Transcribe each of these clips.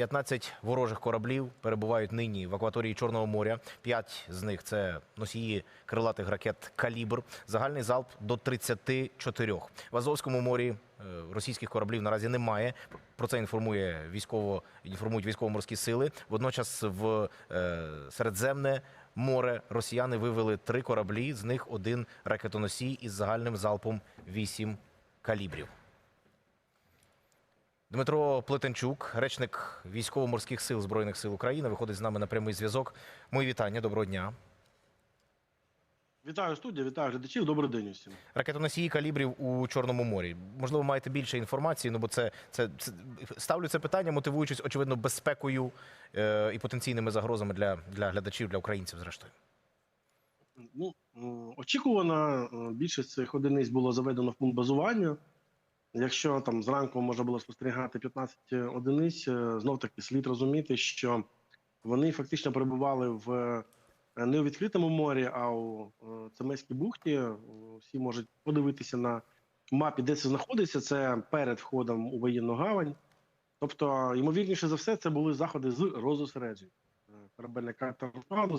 15 ворожих кораблів перебувають нині в акваторії Чорного моря. П'ять з них це носії крилатих ракет Калібр. Загальний залп до 34. В Азовському морі е, російських кораблів наразі немає. Про це інформує військово інформують військово-морські сили. Водночас в е, Середземне море росіяни вивели три кораблі. З них один ракетоносій із загальним залпом 8 калібрів. Дмитро Плетенчук, речник військово-морських сил Збройних сил України, виходить з нами на прямий зв'язок. Мої вітання, доброго дня. Вітаю студія, вітаю глядачів. Добрий день усім. Ракетоносії калібрів у Чорному морі. Можливо, маєте більше інформації. Ну бо це, це, це ставлю це питання, мотивуючись очевидно безпекою е, і потенційними загрозами для, для глядачів, для українців, зрештою. Ну очікувано, е, більшість цих одиниць було заведено в пункт базування. Якщо там зранку можна було спостерігати 15 одиниць, е, знов таки слід розуміти, що вони фактично перебували в е, не у відкритому морі, а у е, Цемеській бухті. Е, Всі можуть подивитися на мапі, де це знаходиться. Це перед входом у воєнну гавань. Тобто, ймовірніше за все, це були заходи з розосереджень. Е, Корабельна карта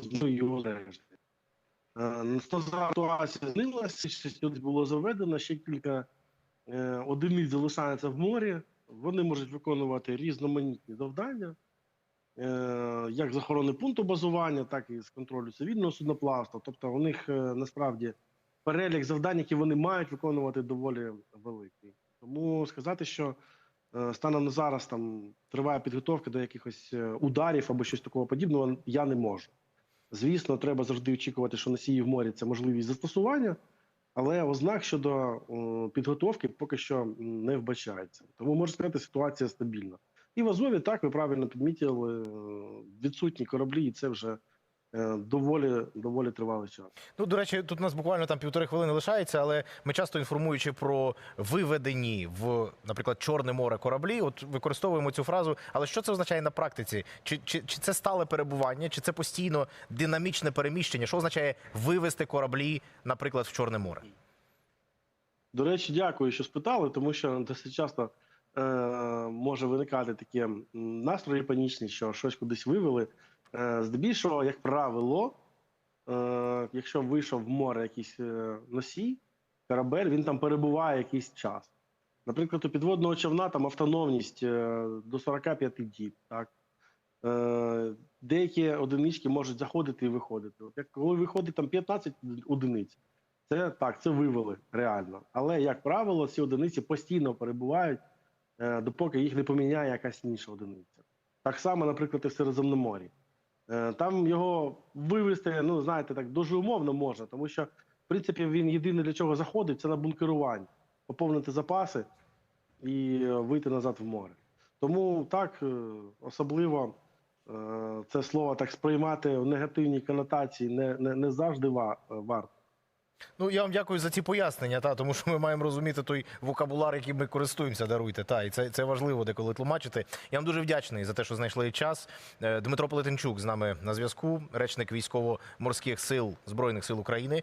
з його лежить. Ситуація змінилася, щось було заведено, ще кілька е, одиниць залишаються в морі. Вони можуть виконувати різноманітні завдання, е, як з охорони пункту базування, так і з контролю цивільного судноплавства. Тобто, у них е, насправді перелік завдань, які вони мають виконувати, доволі великий. Тому сказати, що е, станом на зараз там триває підготовка до якихось е, ударів або щось такого подібного, я не можу. Звісно, треба завжди очікувати, що носії в морі це можливість застосування, але ознак щодо підготовки поки що не вбачається. Тому можна сказати, ситуація стабільна. І в Азові так ви правильно підмітили е, відсутні кораблі, і це вже доволі доволі тривалий час. Ну, до речі, тут у нас буквально там півтори хвилини лишається, але ми часто інформуючи про виведені в, наприклад, Чорне море кораблі, от використовуємо цю фразу. Але що це означає на практиці? Чи, чи, чи це стале перебування, чи це постійно динамічне переміщення? Що означає вивести кораблі, наприклад, в Чорне море? До речі, дякую, що спитали, тому що досить часто е, може виникати такі настрої панічні, що щось кудись вивели. Е, здебільшого, як правило, е, якщо вийшов в море якийсь е, носій, корабель, він там перебуває якийсь час. Наприклад, у підводного човна там автономність до 45 діб. Так? Деякі одинички можуть заходити і виходити. От як коли виходить там 15 одиниць, це так, це вивели реально. Але, як правило, ці одиниці постійно перебувають, допоки їх не поміняє якась інша одиниця. Так само, наприклад, і в Середземноморі. Е, там його вивести, ну знаєте, так дуже умовно можна, тому що, в принципі, він єдине для чого заходить, це на бункерування, поповнити запаси і е, вийти назад в море. Тому так е, особливо це слово так сприймати в негативній конотації не, не, не завжди варто. Ну я вам дякую за ці пояснення, та тому що ми маємо розуміти той вокабулар, яким ми користуємося. Даруйте. Та і це, це важливо деколи тлумачити. Я вам дуже вдячний за те, що знайшли час. Е, Дмитро Полетенчук з нами на зв'язку, речник військово-морських сил збройних сил України.